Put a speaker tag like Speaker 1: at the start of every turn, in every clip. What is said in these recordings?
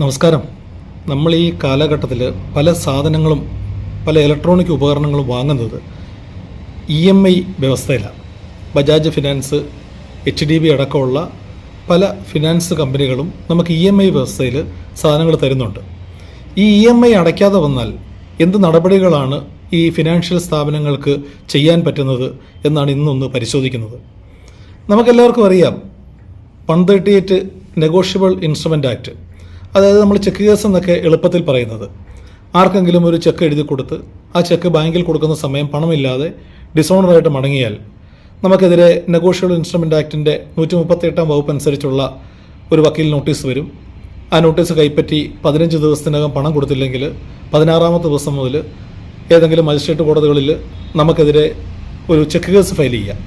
Speaker 1: നമസ്കാരം. നമ്മൾ ഈ കാലഘട്ടത്തിൽ പല സാധനങ്ങളും പല ഇലക്ട്രോണിക് ഉപകരണങ്ങളും വാങ്ങുന്നത് E M I വ്യവസ്ഥയിലാണ്. Bajaj finance H D B അടക്കമുള്ള പല ഫിനാൻസ് കമ്പനികളും നമുക്ക് ഇ എം ഐ വ്യവസ്ഥയിൽ സാധനങ്ങൾ തരുന്നുണ്ട്. ഈ ഇ എം ഐ അടയ്ക്കാതെ വന്നാൽ എന്ത് നടപടികളാണ് ഈ ഫിനാൻഷ്യൽ സ്ഥാപനങ്ങൾക്ക് ചെയ്യാൻ പറ്റുന്നത് എന്നാണ് ഇന്നൊന്ന് പരിശോധിക്കുന്നത്. നമുക്കെല്ലാവർക്കും അറിയാം one thirty eight negotiable instrument act അതായത് നമ്മൾ ചെക്ക് കേസ് എന്നൊക്കെ എളുപ്പത്തിൽ പറയുന്നത്. ആർക്കെങ്കിലും ഒരു ചെക്ക് എഴുതി കൊടുത്ത് ആ ചെക്ക് ബാങ്കിൽ കൊടുക്കുന്ന സമയം പണമില്ലാതെ ഡിസോണറായിട്ട് മടങ്ങിയാൽ നമുക്കെതിരെ നെഗോഷ്യബിൾ ഇൻസ്ട്രുമെന്റ് ആക്ടിന്റെ നൂറ്റി മുപ്പത്തി എട്ടാം വകുപ്പ് അനുസരിച്ചുള്ള ഒരു വക്കീൽ നോട്ടീസ് വരും. ആ നോട്ടീസ് കൈപ്പറ്റി പതിനഞ്ച് ദിവസത്തിനകം പണം കൊടുത്തില്ലെങ്കിൽ പതിനാറാമത്തെ ദിവസം മുതൽ ഏതെങ്കിലും മജിസ്ട്രേറ്റ് കോടതികളിൽ നമുക്കെതിരെ ഒരു ചെക്ക് കേസ് ഫയൽ ചെയ്യാം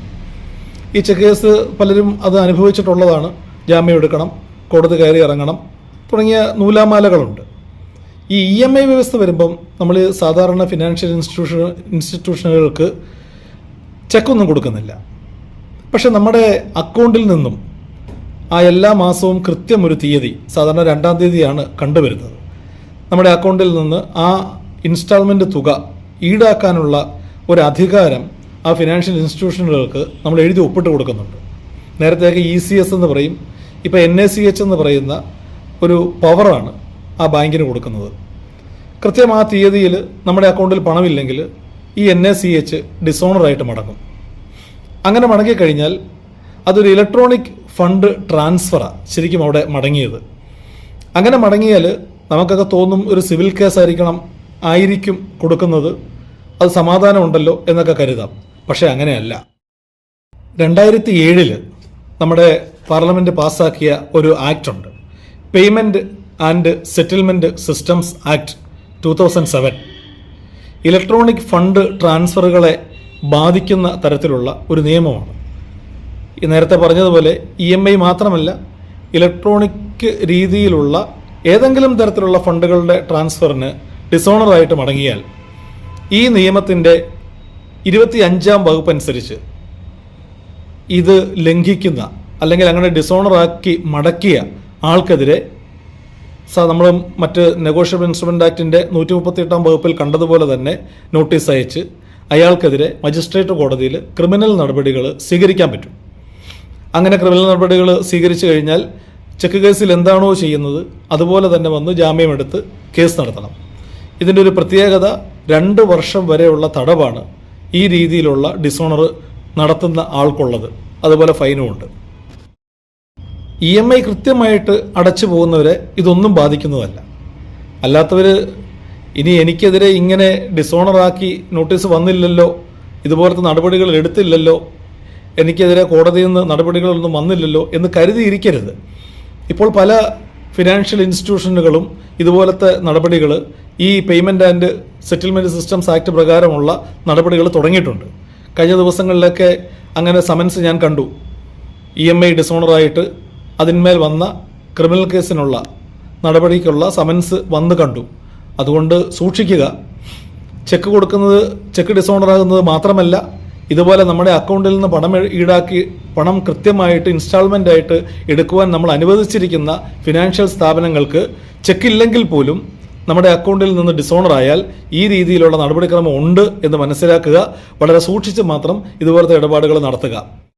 Speaker 1: ഈ ചെക്ക് കേസ് പലരും അത് അനുഭവിച്ചിട്ടുള്ളതാണ്. ജാമ്യം എടുക്കണം കോടതി കയറി ഇറങ്ങണം തുടങ്ങിയ നൂലാമാലകളുണ്ട്. ഈ ഇ എം ഐ വ്യവസ്ഥ വരുമ്പം നമ്മൾ സാധാരണ ഫിനാൻഷ്യൽ ഇൻസ്റ്റിറ്റ്യൂഷൻ ഇൻസ്റ്റിറ്റ്യൂഷനുകൾക്ക് ചെക്കൊന്നും കൊടുക്കുന്നില്ല. പക്ഷെ നമ്മുടെ അക്കൗണ്ടിൽ നിന്നും ആ എല്ലാ മാസവും കൃത്യം ഒരു തീയതി സാധാരണ രണ്ടാം തീയതിയാണ് കണ്ടുവരുന്നത്. നമ്മുടെ അക്കൗണ്ടിൽ നിന്ന് ആ ഇൻസ്റ്റാൾമെന്റ് തുക ഈടാക്കാനുള്ള ഒരു അധികാരം ആ ഫിനാൻഷ്യൽ ഇൻസ്റ്റിറ്റ്യൂഷനുകൾക്ക് നമ്മൾ എഴുതി ഒപ്പിട്ട് കൊടുക്കുന്നുണ്ട്. നേരത്തെയൊക്കെ ഇ സി എസ് എന്ന് പറയും ഇപ്പോൾ എൻ എ സി എച്ച് എന്ന് പറയുന്ന ഒരു പവറാണ് ആ ബാങ്കിന് കൊടുക്കുന്നത്. കൃത്യം ആ തീയതിയിൽ നമ്മുടെ അക്കൗണ്ടിൽ പണമില്ലെങ്കിൽ ഈ എൻ എ സി എച്ച് ഡിസോണറായിട്ട് മടങ്ങും. അങ്ങനെ മടങ്ങിക്കഴിഞ്ഞാൽ അതൊരു ഇലക്ട്രോണിക് ഫണ്ട് ട്രാൻസ്ഫറാണ് ശരിക്കും അവിടെ മടങ്ങിയത്. അങ്ങനെ മടങ്ങിയാൽ നമുക്കൊക്കെ തോന്നും ഒരു സിവിൽ കേസ് ആയിരിക്കണം ആയിരിക്കും കൊടുക്കുന്നത്. അത് സമാധാനമുണ്ടല്ലോ എന്നൊക്കെ കരുതാം. പക്ഷേ അങ്ങനെയല്ല. രണ്ടായിരത്തി ഏഴിൽ നമ്മുടെ പാർലമെന്റ് പാസ്സാക്കിയ ഒരു ആക്ട് ഉണ്ട്. Payment and settlement systems act two thousand seven electronic fund ട്രാൻസ്ഫറുകളെ ബാധിക്കുന്ന തരത്തിലുള്ള ഒരു നിയമമാണ്. നേരത്തെ പറഞ്ഞതുപോലെ ഇ എം ഐ മാത്രമല്ല ഇലക്ട്രോണിക് രീതിയിലുള്ള ഏതെങ്കിലും തരത്തിലുള്ള ഫണ്ടുകളുടെ ട്രാൻസ്ഫറിന് ഡിസോണറായിട്ട് മടങ്ങിയാൽ ഈ നിയമത്തിന്റെ ഇരുപത്തി അഞ്ചാം വകുപ്പ് അനുസരിച്ച് ഇത് ലംഘിക്കുന്ന അല്ലെങ്കിൽ അങ്ങനെ ഡിസോണറാക്കി മടക്കിയ ആൾക്കെതിരെ നമ്മൾ മറ്റ് നെഗോഷ്യബിൾ ഇൻസ്ട്രുമെന്റ് ആക്ടിന്റെ നൂറ്റി മുപ്പത്തി എട്ടാം വകുപ്പിൽ കണ്ടതുപോലെ തന്നെ നോട്ടീസ് അയച്ച് അയാൾക്കെതിരെ മജിസ്ട്രേറ്റ് കോടതിയിൽ ക്രിമിനൽ നടപടികൾ സ്വീകരിക്കാൻ പറ്റും. അങ്ങനെ ക്രിമിനൽ നടപടികൾ സ്വീകരിച്ചു കഴിഞ്ഞാൽ ചെക്ക് കേസിൽ എന്താണോ ചെയ്യുന്നത് അതുപോലെ തന്നെ വന്ന് ജാമ്യമെടുത്ത് കേസ് നടത്തണം. ഇതിന്റെ ഒരു പ്രത്യേകത രണ്ട് വർഷം വരെയുള്ള തടവാണ് ഈ രീതിയിലുള്ള ഡിസോണർ നടത്തുന്ന ആൾക്കുള്ളത്. അതുപോലെ ഫൈനും ഉണ്ട്. ഇ എം ഐ കൃത്യമായിട്ട് അടച്ചു പോകുന്നവരെ ഇതൊന്നും ബാധിക്കുന്നതല്ല. അല്ലാത്തവർ ഇനി എനിക്കെതിരെ ഇങ്ങനെ ഡിസോണറാക്കി നോട്ടീസ് വന്നില്ലല്ലോ ഇതുപോലത്തെ നടപടികൾ എടുത്തില്ലല്ലോ എനിക്കെതിരെ കോടതിയിൽ നിന്ന് നടപടികളൊന്നും വന്നില്ലല്ലോ എന്ന് കരുതിയിരിക്കരുത്. ഇപ്പോൾ പല ഫിനാൻഷ്യൽ ഇൻസ്റ്റിറ്റ്യൂഷനുകളും ഇതുപോലത്തെ നടപടികൾ ഈ payment and settlement systems act പ്രകാരമുള്ള നടപടികൾ തുടങ്ങിയിട്ടുണ്ട്. കഴിഞ്ഞ ദിവസങ്ങളിലൊക്കെ അങ്ങനെ സമൻസ് ഞാൻ കണ്ടു. ഇ എം ഐ ഡിസോണറായിട്ട് അതിന്മേൽ വന്ന ക്രിമിനൽ കേസിനുള്ള നടപടിക്കുള്ള സമൻസ് വന്ന് കണ്ടു. അതുകൊണ്ട് സൂക്ഷിക്കുക. ചെക്ക് കൊടുക്കുന്നത് ചെക്ക് ഡിസോണർ ഡിസോണറാകുന്നത് മാത്രമല്ല ഇതുപോലെ നമ്മുടെ അക്കൗണ്ടിൽ നിന്ന് പണം ഈടാക്കി പണം കൃത്യമായിട്ട് ഇൻസ്റ്റാൾമെന്റ് ആയിട്ട് എടുക്കുവാൻ നമ്മൾ അനുവദിച്ചിരിക്കുന്ന ഫിനാൻഷ്യൽ സ്ഥാപനങ്ങൾക്ക് ചെക്കില്ലെങ്കിൽ പോലും നമ്മുടെ അക്കൗണ്ടിൽ നിന്ന് ഡിസോണർ ആയാൽ ഈ രീതിയിലുള്ള നടപടിക്രമം ഉണ്ട് എന്ന് മനസ്സിലാക്കുക. വളരെ സൂക്ഷിച്ച് മാത്രം ഇതുപോലത്തെ ഇടപാടുകൾ നടത്തുക.